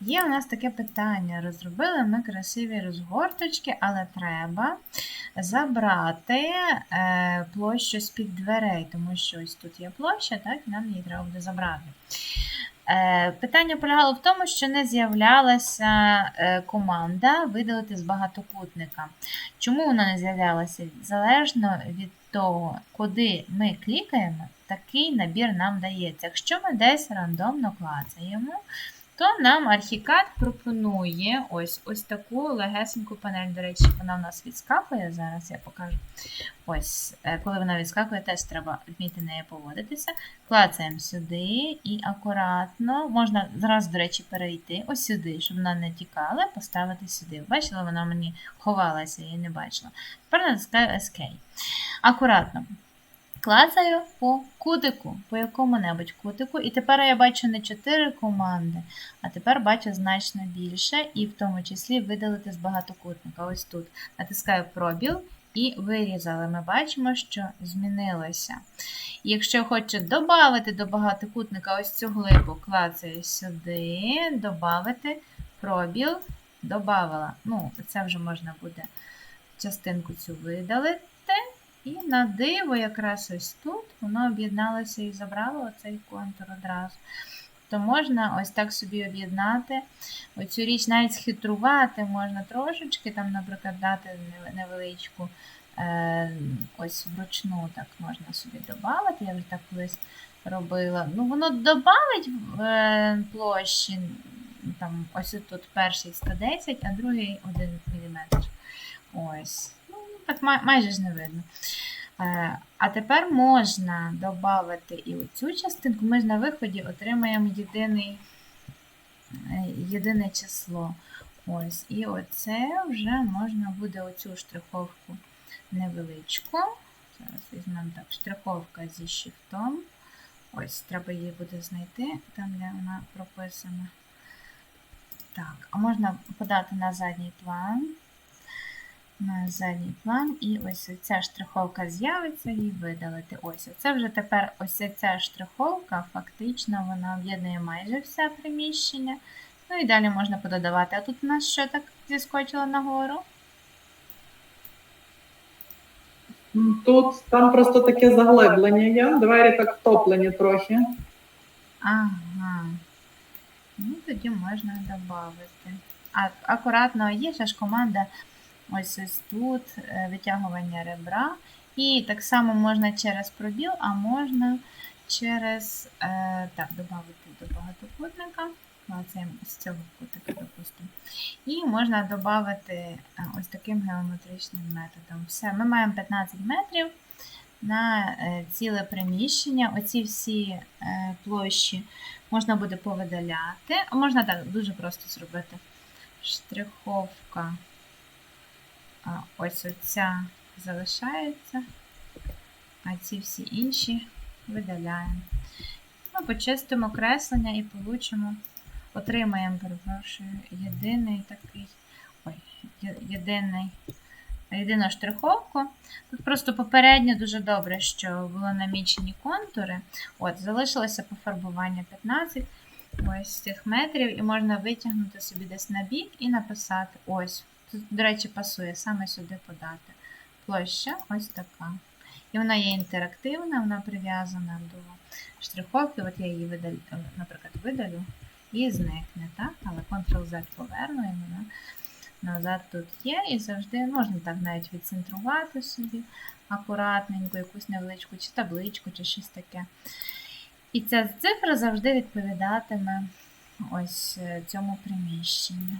Є у нас таке питання. Розробили ми красиві розгорточки, але треба забрати е, площу з-під дверей, тому що ось тут є площа, так, і нам її треба буде забрати. Е, Питання полягало в тому, що не з'являлася е, команда видалити з багатокутника. Чому вона не з'являлася? Залежно від того, куди ми клікаємо, такий набір нам дається. Якщо ми десь рандомно клацаємо, то нам архікад пропонує ось ось таку легесеньку панель. До речі, вона в нас відскакує. Зараз я покажу. Ось, е, коли вона відскакує, теж треба вміти нею поводитися. Клацаємо сюди і акуратно, можна зразу, до речі, перейти ось сюди, щоб вона не тікала, поставити сюди. Бачила, вона мені ховалася, я її не бачила. Тепер натискаю Escape. Акуратно. Клацаю по кутику, по якому-небудь кутику. І тепер я бачу не 4 команди, а тепер бачу значно більше, і в тому числі видалити з багатокутника. Ось тут натискаю пробіл і вирізали. Ми бачимо, що змінилося. І якщо хочу додати до багатокутника ось цю глибу, клацаю сюди, додати пробіл, додавала. Ну, це вже можна буде частинку цю видалити. І на диво, якраз ось тут, воно об'єдналося і забрало оцей контур одразу. То можна ось так собі об'єднати. Оцю річ навіть схитрувати можна трошечки, там, наприклад, дати невеличку е, ось вручну так можна собі додати. Я вже так колись робила. Ну, воно додавить е, площі, там, ось тут перший 110, а другий 1 мм. Ось. Так май, майже ж не видно. Е, А тепер можна додати і оцю частинку. Ми ж на виході отримаємо єдиний, е, єдине число. Ось, І оце вже можна буде оцю штриховку невеличку. Зараз візьмемо так, штриховка зі шифтом. Ось, треба її буде знайти, там де вона прописана. Так, а можна подати на задній план на задній план, і ось ця штриховка з'явиться і видалити. Ось це вже тепер ось ця штриховка, фактично вона об'єднує майже все приміщення. Ну і далі можна пододавати. А тут у нас що так зіскочило нагору? Тут там просто таке заглиблення є. Двері так втоплені трохи. Ага. Ну, тоді можна додати. А акуратно є ще ж команда ось ось тут е, витягування ребра. І так само можна через пробіл, а можна через е, так, додати до багатокутника. Клацаємо з цього кутика, допустимо. І можна додати е, ось таким геометричним методом. Все, ми маємо 15 метрів на ціле приміщення. Оці всі площі можна буде повидаляти, можна так дуже просто зробити. Штриховка. Ось оця залишається, а ці всі інші видаляємо. Ми почистимо креслення і получимо, отримаємо, перепрошую, єдиний такий, ой, єдиний, єдину штриховку. Тут просто попередньо дуже добре, що було намічені контури. От, залишилося пофарбування 15 ось цих метрів, і можна витягнути собі десь на бік і написати ось. Тут, до речі, пасує саме сюди подати. Площа ось така. І вона є інтерактивна, вона прив'язана до штриховки. От я її, видалю, наприклад, видалю і зникне. так? Але Ctrl-Z поверну і вона назад тут є. І завжди можна так навіть відцентрувати собі акуратненько, якусь невеличку чи табличку, чи щось таке. І ця цифра завжди відповідатиме ось цьому приміщенню.